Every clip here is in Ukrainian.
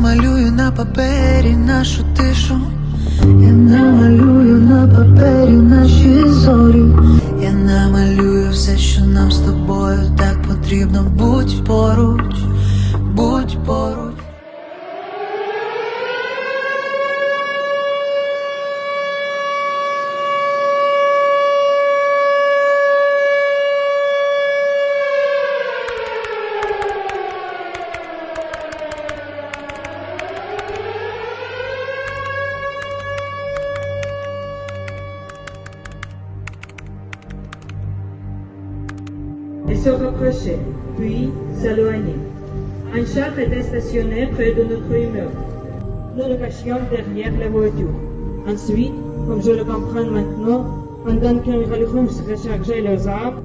намалюю на папері нашу тишу. Я намалюю на папері наші зорі. Я намалюю все, що нам з тобою так потрібно. Будь поруч, se rapprochait, puis s'éloignait. Un char était stationné près de notre immeuble. Nous le cachions derrière la voiture. Ensuite, comme je le comprends maintenant, pendant qu'un rouge rechargeait leurs armes,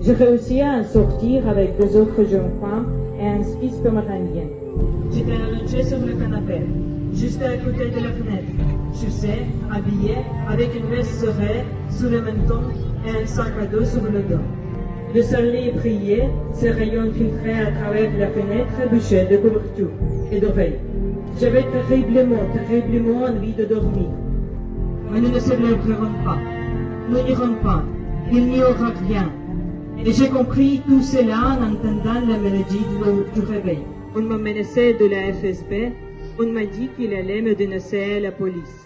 je réussis à en sortir avec deux autres jeunes femmes et un Suisse pomeranienne. J'étais allongé sur le canapé, juste à côté de la fenêtre. Je sais, habillé, avec une veste serrée sous le menton et un sac à dos sur le dos. Le soleil brillait, ses rayons filtraient à travers la fenêtre bouchée de couvertures et d'oreilles. J'avais terriblement, terriblement envie de dormir. Mais nous ne célébrerons pas. Nous n'irons pas. Il n'y aura rien. Et j'ai compris tout cela en entendant la mélodie du réveil. On m'a menacé de la FSB. On m'a dit qu'il allait me dénoncer à la police.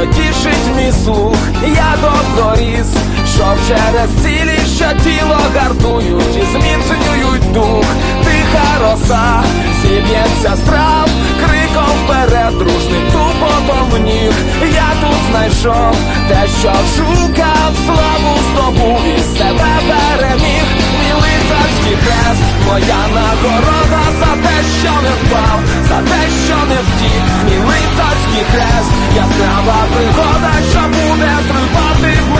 що тішить мій слух, я докторіс, що через цілі, що тіло гартують і зміцнюють дух, тиха роса, зіб'ється страв, криком вперед, дружний тупотом ніг. Я тут знайшов те, що шукав, славу здобув і себе переміг царський хрест, моя нагорода за те, що не впав, за те, що не втік, Німий царський хрест, яскрава вигода, що буде тривати в